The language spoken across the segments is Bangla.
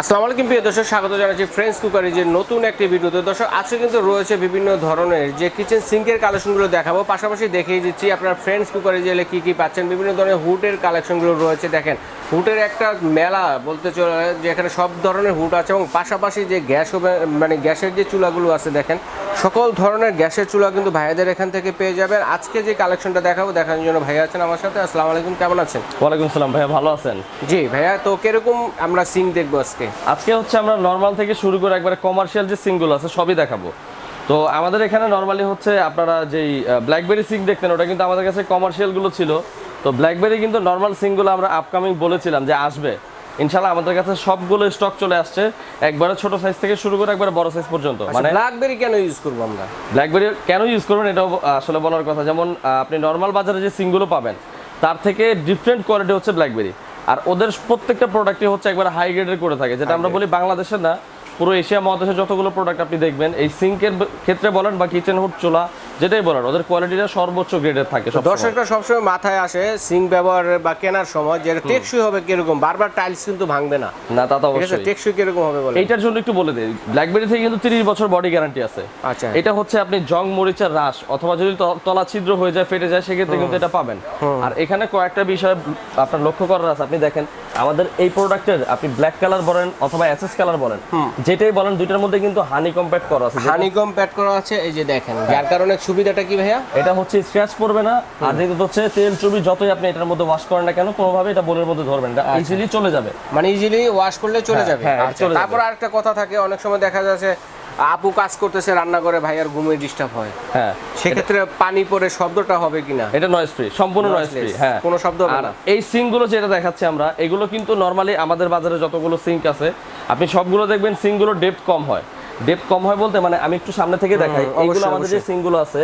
আসসালামু আলাইকুম প্রিয় দর্শক স্বাগত জানাচ্ছি ফ্রেন্ডস কুকারি যে নতুন একটি ভিডিওতে। দর্শক আজকে কিন্তু রয়েছে বিভিন্ন ধরনের যে কিচেন সিঙ্কের কালেকশনগুলো দেখাবো। পাশাপাশি দেখিয়ে দিচ্ছি আপনার ফ্রেন্ডস কুকারি জেলে কী কী পাচ্ছেন। বিভিন্ন ধরনের হুটের কালেকশনগুলো রয়েছে দেখেন। হুটের একটা মেলা বলতে চলে যেখানে সব ধরনের হুট আছে এবং পাশাপাশি যে গ্যাস মানে গ্যাসের যে চুলাগুলো আছে দেখেন সকল ধরনের গ্যাসের চুলা কিন্তু ভাইয়াদের এখান থেকে পেয়ে যাবেন। আজকে যে কালেকশনটা দেখাবো দেখানোর জন্য ভাইয়া আছেন আমার সাথে। আসসালামু আলাইকুম কেমন আছেন? ওয়ালাইকুম সালাম ভাইয়া ভালো আছেন? জি ভাইয়া তো কীরকম আমরা সিঙ্ক দেখব আজকে? আজকে হচ্ছে আমরা নর্মাল থেকে শুরু করে একবারে কমার্শিয়াল যে সিঙ্গুলো আছে সবই দেখাবো। তো আমাদের এখানে নর্মালি হচ্ছে আপনারা যেই ব্ল্যাকবেরি সিং দেখতেন ওটা কিন্তু আমাদের কাছে কমার্শিয়ালগুলো ছিল। তো ব্ল্যাকবেরি কিন্তু নর্মাল সিংগুলো আমরা আপকামিং বলেছিলাম যে আসবে। ইনশাল্লাহ আমাদের কাছে সবগুলো স্টক চলে আসছে একবারে ছোট সাইজ থেকে শুরু করে একবারে বড় সাইজ পর্যন্ত। মানে মানে ব্ল্যাকবেরি কেন ইউজ করব আমরা? ব্ল্যাকবেরি কেন ইউজ করবেন এটাও আসলে বলার কথা। যেমন আপনি নর্মাল বাজারে যে সিংগুলো পাবেন তার থেকে ডিফারেন্ট কোয়ালিটি হচ্ছে ব্ল্যাকবেরি আর ওদের প্রত্যেকটা প্রোডাক্টই হচ্ছে একবার হাই গ্রেডের করে থাকে। যেটা আমরা বলি বাংলাদেশে না পুরো এশিয়া মহাদেশের যতগুলো প্রোডাক্ট আপনি দেখবেন এই সিঙ্কের ক্ষেত্রে বলেন বা কিচেন হুড চোলা যেটাই বলেন ওদের কোয়ালিটিটা সর্বোচ্চ গ্রেডের থাকে দর্শকরা সবসময় মাথায় আসে সিঙ্ক ব্যবহারের বা কেনার সময় যে টেকসই হবে কীরকম বারবার টাইলস কিন্তু ভাঙবে না। না তা তো অবশ্যই। টেকসই কীরকম হবে বলে এইটার জন্য একটু বলে দিই ব্ল্যাকবেরি থেকে কিন্তু তিরিশ বছর বডি গ্যারান্টি আছে। আচ্ছা। এটা হচ্ছে আপনি জং মরিচের রাস অথবা যদি তলা ছিদ্র হয়ে যায় ফেটে যায় সেক্ষেত্রে কিন্তু এটা পাবেন। আর এখানে কয়েকটা বিষয় আপনার লক্ষ্য করার আছে। আপনি দেখেন আমাদের এই প্রোডাক্টের আপনি ব্ল্যাক কালার বলেন অথবা এসএস কালার বলেন যেটাই বলেন দুইটার মধ্যে কিন্তু হানি কম্প্যাক্ট করা আছে। হানিকম প্যাড করা আছে এই যে দেখেন যার কারণে সুবিধাটা কি ভাইয়া? এটা হচ্ছে স্ক্র্যাচ পড়বে না আর দ্বিতীয়ত হচ্ছে তেল চর্বি যতই আপনি এটার মধ্যে ওয়াশ করেন না কেন কোনোভাবে এটা বোলের মধ্যে ধরবেন না ইজিলি চলে যাবে। মানে ইজিলি ওয়াশ করলে চলে হ্যাঁ, যাবে। হ্যাঁ, আচ্ছা, চলে যাবে। তারপর আরেকটা কথা থাকে অনেক সময় দেখা যাচ্ছে আপু কাজ করতেছে রান্না করে ভাইয়ার ঘুমে ডিস্টার্ব হয়। হ্যাঁ। সেক্ষেত্রে পানি পরে শব্দটা হবে কিনা? এটা নয়েজ ফ্রি সম্পূর্ণ নয়েজ ফ্রি হ্যাঁ। কোনো শব্দ হবে না। এই সিঙ্কগুলো যেটা দেখাচ্ছি আমরা এগুলো কিন্তু নর্মালি আমাদের বাজারে যতগুলো সিঙ্ক আছে আপনি সবগুলো দেখবেন সিঙ্কগুলো ডেপথ কম হয়। ডেপথ কম হয় বলতে মানে আমি একটু সামনে থেকে দেখাই এইগুলো আমাদের যে। সিঙ্কগুলো আছে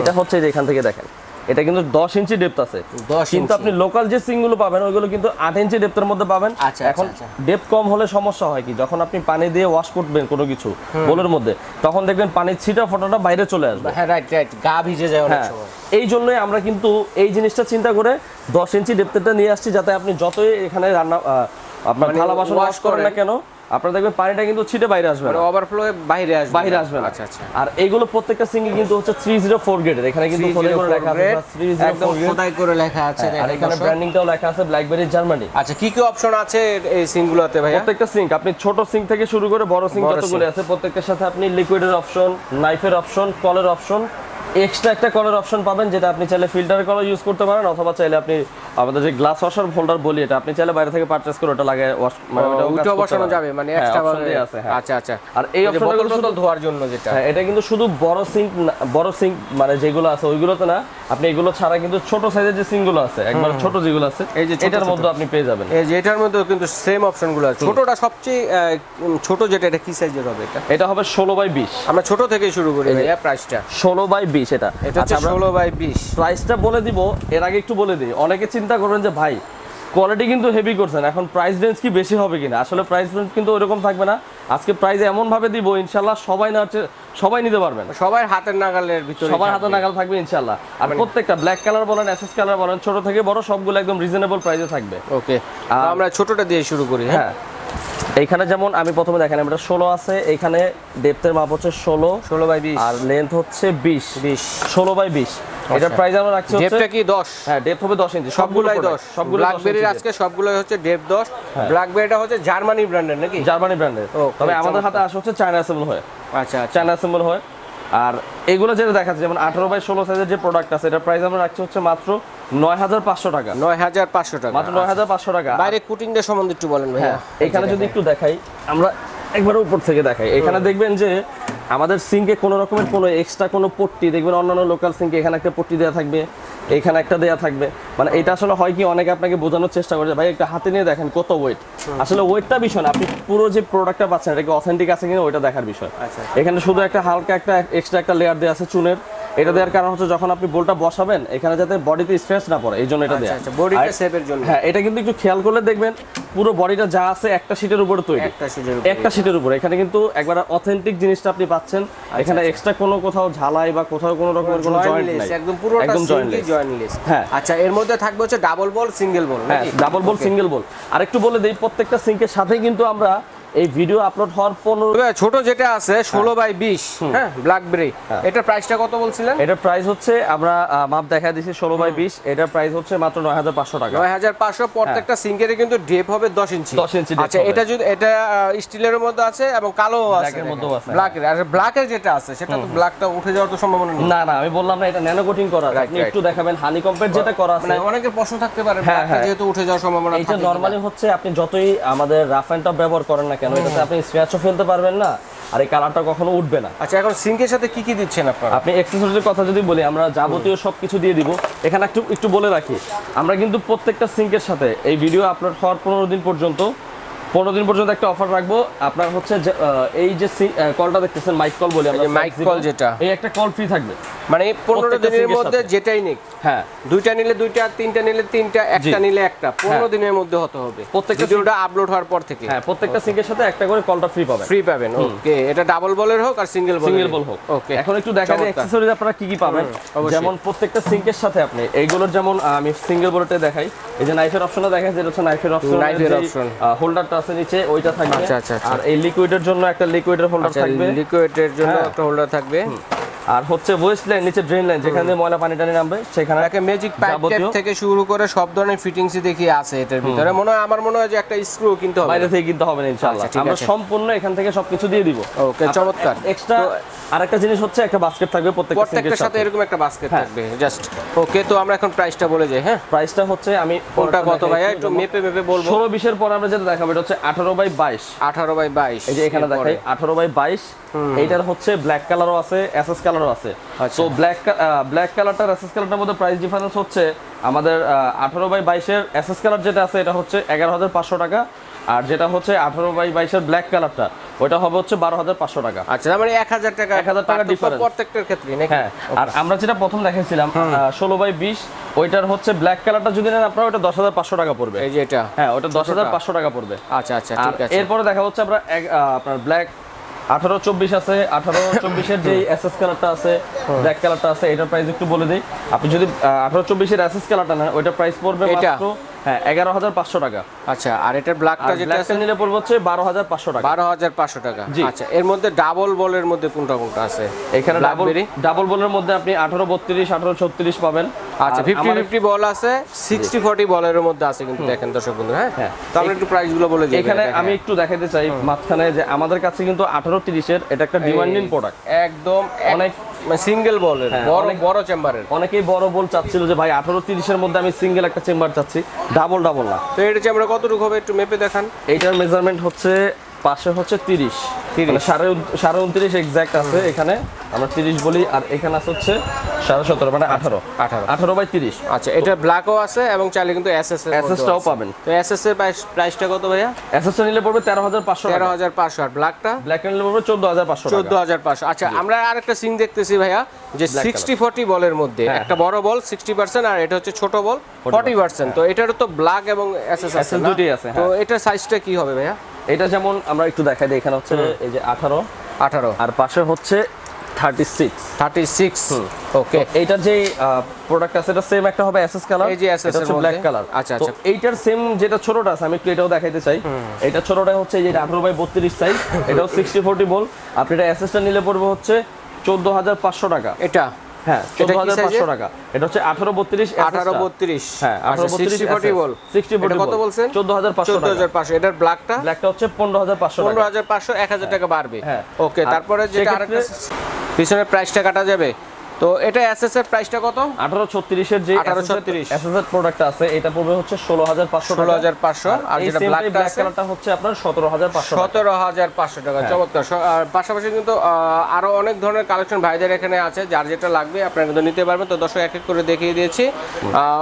এটা হচ্ছে যে এখান থেকে দেখেন। এটা কিন্তু দশ ইঞ্চি ডেপথ আছে। 10 কিন্তু আপনি লোকাল যে সিঙ্কগুলো পাবেন ওইগুলো কিন্তু আট ইঞ্চি ডেপথের মধ্যে পাবেন। আচ্ছা, এখন আচ্ছা, ডেপথ কম হলে সমস্যা হয় কি? যখন আপনি পানি দিয়ে ওয়াশ করবেন কোনো কিছু বোলের মধ্যে তখন দেখবেন পানির ছিটা ফোটাটা বাইরে চলে আসবে। হ্যাঁ রাইট রাইট গা ভিজে যায় অনেক হ্যাঁ। সময়। এই জন্যই আমরা কিন্তু এই জিনিসটা চিন্তা করে দশ ইঞ্চি ডেপথেটা নিয়ে আসছি যাতে আপনি যতই এখানে রান্না আপনার মানে থালা বাসন ওয়াশ করেন না কেন আপনার দেখবেন পানিটা কিন্তু ছিটে বাইরে আসবে মানে না। ওভারফ্লো বাইরে আসবে বাইরে আসবে না। আচ্ছা আচ্ছা। আর এইগুলো প্রত্যেকটা সিঙ্গি কিন্তু হচ্ছে থ্রি জিরো ফোর গ্রেডের এখানে কিন্তু খোদাই করে লেখা আছে একদম খোদাই করে লেখা আছে আর এখানে। ব্র্যান্ডিংটাও লেখা আছে ব্ল্যাকবেরি জার্মানি আচ্ছা কি কি অপশন আছে এই সিঙ্কগুলোতে ভাইয়া? প্রত্যেকটা সিঙ্ক আপনি ছোট সিঙ্ক থেকে শুরু করে বড় সিঙ্ক যতগুলো আছে প্রত্যেকটার সাথে আপনি লিকুইডের অপশন নাইফের অপশন কলের অপশন এক্সট্রা একটা কলার অপশন পাবেন যেটা আপনি চাইলে ফিল্টার কলর ইউজ করতে পারেন অথবা চাইলে আপনি আমাদের যে গ্লাস ওয়াশার হোল্ডার বলি এটা আপনি চাইলে বাইরে থেকে পারচেজ করে ওটা লাগে ওয়াশ মানে করতে বসানো যাবে মানে হ্যাঁ, এক্সট্রা option দিয়ে আছে হ্যাঁ। আচ্ছা আচ্ছা। আর এই অপশনগুলো টোতল ধোয়ার জন্য যেটা। হ্যাঁ এটা কিন্তু শুধু বড় সিঙ্ক বড় সিঙ্ক মানে যেগুলো আছে ওইগুলোতে না আপনি এগুলো ছাড়া কিন্তু ছোট সাইজের যে সিঙ্কগুলো আছে একবার ছোট যেগুলো আছে এই যে এটার মধ্যে আপনি পেয়ে যাবেন। এই যে এটার মধ্যে কিন্তু সেম অপশনগুলো আছে। ছোটটা সবচেয়ে ছোট যেটা এটা কি সাইজের হবে এটা? এটা হবে ষোলো বাই বিশ। আমরা ছোট থেকে শুরু করি প্রাইসটা। ষোলো বাই বিশ এটা। আচ্ছা, ষোলো বাই বিশ। প্রাইসটা বলে দিব এর আগে একটু বলে দিই। অনেকে চিন্তা করবেন যে ভাই কোয়ালিটি কিন্তু হেভি করছেন এখন প্রাইস রেঞ্জ কি বেশি হবে কিনা? আসলে প্রাইস রেঞ্জ কিন্তু ওরকম থাকবে না। আজকে প্রাইস এমন ভাবে দিব ইনশাল্লাহ সবাই না সবাই নিতে পারবেন। সবাই হাতের নাগালের ভিতরে সবার হাতে নাগাল থাকবে ইনশাল্লাহ আর প্রত্যেকটা ব্ল্যাক কালার বলেন এসএস কালার বলেন ছোট থেকে বড় সবগুলো একদম রিজনেবল প্রাইসে থাকবে। ওকে আমরা ছোটটা দিয়ে শুরু করি হ্যাঁ? হ্যাঁ। এইখানে যেমন আমি প্রথমে দেখেন এটা ষোলো আছে এইখানে ডেপথের মাপ হচ্ছে ষোলো। ষোলো বাই বিশ। আর লেন্থ হচ্ছে বিশ। বিশ। ষোলো বাই বিশ। এটার প্রাইস আমরা রাখছি ডেপটা কি দশ? হ্যাঁ হবে দশ ইঞ্চি সবগুলাই দশ। সবগুলো ব্ল্যাকবেরির আজকে সবগুলোই হচ্ছে ডেপ ব্ল্যাকবেরিটা হচ্ছে জার্মানি ব্র্যান্ডের নাকি? জার্মানি ব্র্যান্ডের তবে আমাদের হাতে আসে হচ্ছে চায়না অ্যাসেম্বল হয়। আচ্ছা আচ্ছা। চায়না অ্যাসেম্বল হয়। আর এগুলো যেটা দেখাচ্ছে যেমন আঠারো বাই ষোলো সাইজের যে প্রোডাক্ট আছে এটার প্রাইস আমরা রাখছি হচ্ছে মাত্র নয় হাজার পাঁচশো টাকা। নয় হাজার পাঁচশো টাকা। মাত্র টাকা। বাইরে কুটিংটা সম্বন্ধে একটু বলেন ভাইয়া। হ্যাঁ এখানে যদি একটু দেখাই আমরা একবার উপর থেকে দেখাই। এখানে দেখবেন যে আমাদের সিঙ্কে কোনো রকমের কোনো এক্সট্রা কোনো পট্টি দেখবেন অন্যান্য লোকাল সিঙ্কে এখানে একটা পট্টি দেওয়া থাকবে এখানে একটা দেওয়া থাকবে। মানে এটা আসলে হয় কি অনেকে আপনাকে বোঝানোর চেষ্টা করে ভাই একটা হাতে নিয়ে দেখেন কত ওয়েট আসলে ওয়েটটা বিষয় না আপনি পুরো যে প্রোডাক্টটা পাচ্ছেন এটা কি অথেন্টিক আছে কিনা ওইটা দেখার বিষয়। আচ্ছা। এখানে শুধু একটা হালকা একটা এক্সট্রা একটা লেয়ার দেওয়া আছে চুনের। এটা দেওয়ার কারণ হচ্ছে যখন আপনি বোলটা বসাবেন এখানে যাতে বডিতে স্ট্রেস না পড়ে এই জন্য এটা আচ্ছা আচ্ছা বডিটা আর- সেভের জন্য। হ্যাঁ এটা কিন্তু একটু খেয়াল করলে দেখবেন পুরো বডিটা যা আছে একটা শীটের উপরে তৈরি। একটা সিটের একটা শীটের উপরে। এখানে কিন্তু একবার অথেন্টিক জিনিসটা আপনি পাচ্ছেন। এখানে এক্সট্রা কোনো কোথাও ঝালাই বা কোথাও কোনো রকমের কোনো জয়েন্ট নাই। একদম পুরোটা একদম জয়েন্টলেস হ্যাঁ। আচ্ছা এর মধ্যে থাকবে হচ্ছে ডাবল বল সিঙ্গেল বল হ্যাঁ ডাবল বল সিঙ্গেল বল আর একটু বলে দেই প্রত্যেকটা সিঙ্কের সাথে কিন্তু আমরা এই ভিডিও আপলোড হওয়ার পনেরো ছোট যেটা আছে ষোলো বাই বিশ হ্যাঁ ব্ল্যাকবেরি হ্যাঁ। এটার প্রাইসটা কত বলছিলেন? এটার প্রাইস হচ্ছে আমরা মাপ দেখা দিয়েছি ষোলো বাই বিশ এটার প্রাইস হচ্ছে মাত্র নয় হাজার পাঁচশো টাকা। নয় হাজার পাঁচশো প্রত্যেকটা সিঙ্কেরে কিন্তু ডেপ হবে দশ ইঞ্চি 10 ইঞ্চি আচ্ছা এটা যদি এটা স্টিলের মধ্যে আছে এবং কালো আছে। ব্ল্যাকের আর ব্ল্যাকের যেটা আছে সেটা তো ব্ল্যাকটা উঠে যাওয়ার তো সম্ভাবনা নেই। না না আমি বললাম না এটা ন্যানো কোটিং করা আছে। আপনি একটু দেখাবেন হানি কম্পেট যেটা করা আছে। মানে অনেকের প্রশ্ন থাকতে পারে হ্যাঁ, ব্ল্যাকটা হ্যাঁ। যেহেতু উঠে যাওয়ার সম্ভাবনা থাকে নর্মালি হচ্ছে আপনি যতই আমাদের রাফ অ্যান্ড টাফ ব্যবহার করেন না কেন এটাতে আপনি স্ক্র্যাচও ফেলতে পারবেন না আর এই কালারটা কখনো উঠবে না। আচ্ছা এখন সিঙ্কের সাথে কি কি দিচ্ছেন আপনারা? আপনি এক্সেসরিজের কথা যদি বলি আমরা যাবতীয় সব কিছু দিয়ে দিব। এখানে একটু একটু বলে রাখি আমরা কিন্তু প্রত্যেকটা সিঙ্কের সাথে এই ভিডিও আপলোড হওয়ার পনেরো দিন পর্যন্ত পনেরো দিন পর্যন্ত একটা অফার রাখব। আপনার হচ্ছে এই যে কলটা দেখতেছেন মাইক কল বলি আমরা এই যে যেটা। এই একটা কল ফ্রি থাকবে। মানে পনেরো দিনের মধ্যে যেটাই নিক হ্যাঁ। দুইটা নিলে দুইটা তিনটা নিলে তিনটা একটা নিলে একটা পনেরো হ্যাঁ। দিনের মধ্যে হতে হবে। প্রত্যেকটা ভিডিওটা আপলোড হওয়ার পর থেকে। হ্যাঁ প্রত্যেকটা সিঙ্কের সাথে একটা করে কলটা ফ্রি পাবেন। ফ্রি পাবেন ওকে এটা ডাবল বলের হোক আর সিঙ্গেল বলের সিঙ্গেল বল হোক। ওকে এখন একটু দেখা যায়। অ্যাকসেসরিজ আপনারা কি কি পাবেন? যেমন প্রত্যেকটা সিঙ্কের সাথে আপনি এইগুলোর যেমন আমি সিঙ্গেল বলটা দেখাই। এই যে নাইফের অপশনটা দেখা যেটা হচ্ছে নাইফের অপশন Knife এর option। হোল্ডারটা আছে নিচে ওইটা থাকবে আচ্ছা, আচ্ছা, আচ্ছা। আর এই লিকুইডের জন্য একটা লিকুইডের হোল্ডার আচ্ছা থাকবে লিকুইডের জন্য হ্যাঁ। একটা হোল্ডার থাকবে আর হচ্ছে ওয়েস্ট লাইন নিচে ড্রেন লাইন যেখানে ময়লা পানি টানি নামবে সেখানে একটা ম্যাজিক যাবতীয়- থেকে শুরু করে সব ধরনের ফিটিংসই দেখি আছে এটার ভিতরে। মনে হয় আমার মনে হয় যে একটা স্ক্রু কিনতে হবে। বাইরে থেকে কিনতে হবে না ইনশাআল্লাহ। আচ্ছা, আমরা সম্পূর্ণ এখান থেকে সবকিছু দিয়ে দিব। ওকে চমৎকার। এক্সট্রা আরেকটা জিনিস হচ্ছে একটা বাস্কেট থাকবে প্রত্যেকটা প্রত্যেকটার সাথে এরকম একটা বাস্কেট হ্যাঁ। থাকবে জাস্ট ওকে তো আমরা এখন প্রাইসটা বলে যাই হ্যাঁ? প্রাইসটা হচ্ছে আমি কোনটা কত ভাইয়া? একটু মেপে মেপে বলব। ষোলো বিশের পর আমরা যেটা দেখাবো এটা হচ্ছে আঠারো বাই বাইশ। আঠারো বাই বাইশ এই যে এখানে দেখাই আঠারো বাই বাইশ। এইটার হচ্ছে ব্ল্যাক কালারও আছে এসএস কালারও আছে। তো ব্ল্যাক ব্ল্যাক কালারটার এসএস কালারটার মধ্যে প্রাইস ডিফারেন্স হচ্ছে আমাদের আঠারো বাই বাইশের এসএস কালার যেটা আছে এটা হচ্ছে এগারো হাজার পাঁচশো টাকা। আর যেটা হচ্ছে আঠারো বাই বাইশের ব্ল্যাক কালারটা ওইটা হবে হচ্ছে বারো হাজার পাঁচশো টাকা। আচ্ছা মানে এক হাজার টাকা 1000 টাকা পার্থক্য difference। প্রত্যেকটার ক্ষেত্রে নাকি? হ্যাঁ আর আমরা যেটা প্রথম দেখাইছিলাম ষোলো বাই বিশ ওইটার হচ্ছে ব্ল্যাক কালারটা যদি নেন আপনার ওটা দশ হাজার পাঁচশো টাকা পড়বে। এই যে এটা। হ্যাঁ ওটা দশ হাজার পাঁচশো টাকা পড়বে। আচ্ছা আচ্ছা ঠিক আছে। এরপরে দেখা হচ্ছে আমরা আপনার ব্ল্যাক আঠারো চব্বিশ আছে আঠারো চব্বিশের যে এসএস কালারটা আছে ব্ল্যাক কালারটা আছে এটার প্রাইস একটু বলে দিই আপনি যদি আঠারো চব্বিশের এস এসএস কালারটা না ওইটার প্রাইস পড়বে? মাত্র হ্যাঁ এগারো হাজার পাঁচশো টাকা। আচ্ছা আর এটার ব্ল্যাকটা যেটা আছে? নিলে পড়বে হচ্ছে বারো হাজার পাঁচশো টাকা। বারো হাজার পাঁচশো টাকা। আচ্ছা এর মধ্যে ডাবল বলের মধ্যে কোনটা কোনটা আছে? এখানে ডাবল ডাবল বলের মধ্যে আপনি আঠারো বত্রিশ আঠারো ছত্রিশ পাবেন। আচ্ছা ফিফটি ফিফটি বল আছে সিক্সটি ফোর্টি বলের মধ্যে আছে কিন্তু দেখেন দর্শক বন্ধু হ্যাঁ? হ্যাঁ। তো আমরা একটু প্রাইসগুলো বলে দিই এখানে আমি একটু দেখাতে চাই মাঝখানে যে আমাদের কাছে কিন্তু আঠারো তিরিশের এটা একটা ডিমান্ডিং প্রোডাক্ট একদম অনেক সিঙ্গেল বলের হ্যাঁ, বড় বড় চেম্বারের অনেকেই বড় বল চাচ্ছিল যে ভাই আঠারো তিরিশের মধ্যে আমি সিঙ্গেল একটা চেম্বার চাচ্ছি। ডাবল ডাবল না। তো এটা চেম্বার কতটুকু হবে একটু মেপে দেখান। এইটার মেজারমেন্ট হচ্ছে পাশে হচ্ছে তিরিশ। 30 মানে সাড়ে সাড়ে উনত্রিশ এক্সাক্ট আছে এখানে। আমরা তিরিশ বলি আর এখানে আছে হচ্ছে সাড়ে সতেরো মানে আঠারো। 18 আঠারো বাই তিরিশ। আচ্ছা এটা ব্ল্যাকও আছে এবং চাইলে কিন্তু এসএস এর SS টাও পাবেন। তো এসএস এর প্রাইসটা কত ভাইয়া? এসএসটা নিলে পড়বে তেরো হাজার পাঁচশো তেরো হাজার পাঁচশো। আর ব্ল্যাকটা ব্ল্যাক নিলে পড়বে চোদ্দ হাজার পাঁচশো চোদ্দ হাজার পাঁচশো। আচ্ছা আমরা আরেকটা সিং দেখতেছি ভাইয়া যে সিক্সটি ফোর্টি বলের মধ্যে। হ্যাঁ, একটা বড় বল সিক্সটি পার্সেন্ট আর এটা হচ্ছে ছোট বল ফর্টি পার্সেন্ট তো এটারও তো ব্ল্যাক এবং এসএস আছে SS দুটোই আছে, তো হ্যাঁ। এটার সাইজটা কি হবে ভাইয়া? এটা যেমন আমরা একটু দেখাই দিই এখানে হচ্ছে এই যে আঠারো। আঠারো। আর পাশে হচ্ছে thirty six thirty six okay এইটার যে প্রোডাক্ট আছে এটা সেম একটা হবে এসএস কালার এই যে এটা হচ্ছে ব্ল্যাক কালার আচ্ছা, আচ্ছা। এইটার সেম যেটা ছোটটা আছে আমি একটু এটাও দেখাইতে চাই। এটা ছোটটা হচ্ছে এই যে আঠারো বাই বত্রিশ সাইজ এটাও সিক্সটি ফোর্টি বল আপনি এটা এসএসটা নিলে পড়বে হচ্ছে চোদ্দ হাজার পাঁচশো টাকা। এটা। হ্যাঁ এটা কি পাঁচশো টাকা। এটা হচ্ছে আঠারো বত্রিশ আঠারো বত্রিশ। হ্যাঁ আঠারো বত্রিশ ফোর্টি বল সিক্সটি ফোর্টি কত বলছেন? চোদ্দ হাজার পাঁচশো চোদ্দ হাজার পাঁচশো। এটার ব্ল্যাকটা ব্ল্যাকটা হচ্ছে পনেরো হাজার পাঁচশো পনেরো হাজার পাঁচশো এক হাজার টাকা বাড়বে। হ্যাঁ। ওকে তারপরে যেটা আরেকটা পিছনের প্রাইসটা কাটা যাবে? তো এটা এসএস এর প্রাইসটা কত? আঠারো ছত্রিশের যে 1836 এসএসএর প্রোডাক্ট আছে এটা পড়বে হচ্ছে ষোলো হাজার পাঁচশো ষোলো হাজার পাঁচশো আর যেটা ব্ল্যাকটা ব্ল্যাক আছে কালারটা হচ্ছে আপনার সতেরো হাজার পাঁচশো সতেরো হাজার পাঁচশো টাকা হ্যাঁ। চমৎকার। আর পাশাপাশি কিন্তু আরও অনেক ধরনের কালেকশন ভাইদের এখানে আছে যার যেটা লাগবে আপনারা কিন্তু নিতে পারবেন। তো দর্শক এক এক করে দেখিয়ে দিয়েছি।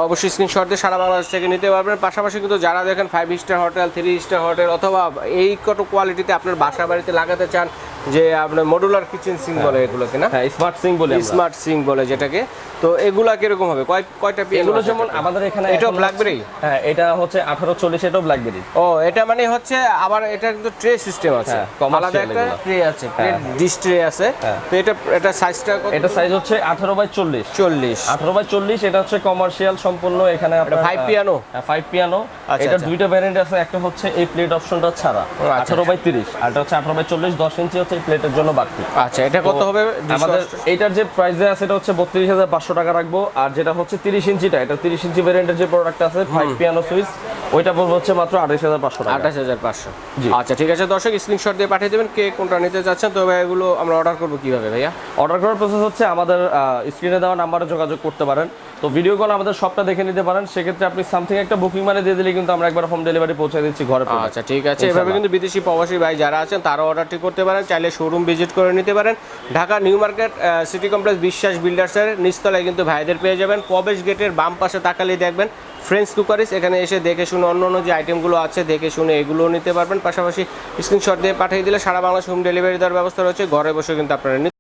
অবশ্যই স্ক্রিনশট দিয়ে সারা বাংলাদেশ থেকে নিতে পারবেন। পাশাপাশি কিন্তু যারা দেখেন five star hotel three star hotel অথবা এই কত কোয়ালিটিতে আপনার বাসা বাড়িতে লাগাতে চান যে আপনার মডুলার কিচেন সিঙ্ক বলে এগুলোকে না? হ্যাঁ স্মার্ট সিং বলি। স্মার্ট সিঙ্ক বলে যেটাকে। তো এগুলা কীরকম হবে? কয় কয়টা পিস এগুলো যেমন আমাদের এখানে এখন ব্ল্যাকবেরি হ্যাঁ এটা হচ্ছে আঠারো চল্লিশ এটাও ব্ল্যাকবেরি ও এটা মানে হচ্ছে আবার এটা কিন্তু ট্রে সিস্টেম আছে। হ্যাঁ, আলাদা একটা ট্রে আছে হ্যাঁ, ডিশ ট্রে আছে। হ্যাঁ। তো এটা এটা সাইজটা কত? এটা সাইজ হচ্ছে আঠারো বাই চল্লিশ। চল্লিশ। আঠারো বাই চল্লিশ এটা হচ্ছে কমার্শিয়াল সম্পূর্ণ। এখানে আপনার five piano? ফাইভ পিয়ানো আচ্ছা, এটা আচ্ছা। দুইটা ভ্যারিয়েন্ট আছে একটা হচ্ছে এই প্লেট অপশনটা ছাড়া। আচ্ছা। আঠারো বাই তিরিশ আর এটা হচ্ছে আঠারো বাই চল্লিশ দশ ইঞ্চি হচ্ছে এই প্লেটের জন্য বাড়তি। আচ্ছা এটা কত হবে? আমাদের এইটার যে প্রাইস আছে এটা হচ্ছে বত্রিশ হাজার পাঁচশো টাকা রাখব। আর যেটা হচ্ছে তিরিশ ইঞ্চিটা এটা তিরিশ ইঞ্চি ভ্যারিয়েন্টের যে প্রোডাক্ট আছে ফাইভ পিয়ানো সুইচ ওইটা পড়বে হচ্ছে মাত্র আঠাশ হাজার পাঁচশো টাকা। আঠাশ হাজার পাঁচশো। আচ্ছা ঠিক আছে দর্শক স্ক্রিনশট দিয়ে পাঠিয়ে দেবেন কে কোনটা নিতে চাচ্ছেন। তো ভাই এগুলো আমরা অর্ডার করব কীভাবে ভাইয়া? অর্ডার করার প্রসেস হচ্ছে আমাদের স্ক্রিনে দেওয়া নাম্বারে যোগাযোগ করতে পারেন। তো ভিডিও কল আমাদের সবটা দেখে নিতে পারেন। সেক্ষেত্রে আপনি সামথিং একটা বুকিং মানে দিয়ে দিলে কিন্তু আমরা একবার হোম ডেলিভারি পৌঁছে দিচ্ছি ঘরে। আচ্ছা ঠিক আছে। এভাবে কিন্তু বিদেশি প্রবাসী ভাই যারা আছেন তারাও অর্ডারটি করতে পারেন। চাইলে শোরুম ভিজিট করে নিতে পারেন। Dhaka New Market City Complex Biswas বিল্ডার্সের নিচতলায় কিন্তু ভাইদের পেয়ে যাবেন। প্রবেশ গেটের বাম পাশে তাকালে দেখবেন ফ্রেন্স কুকারিস এখানে এসে দেখে শুনে অন্য অন্য যে আইটেমগুলো আছে, দেখে শুনে এগুলোও নিতে পারবেন। পাশাপাশি স্ক্রিনশট দিয়ে পাঠিয়ে দিলে সারা বাংলাদেশ হোম ডেলিভারি দেওয়ার ব্যবস্থা রয়েছে। ঘরে বসে কিন্তু আপনারা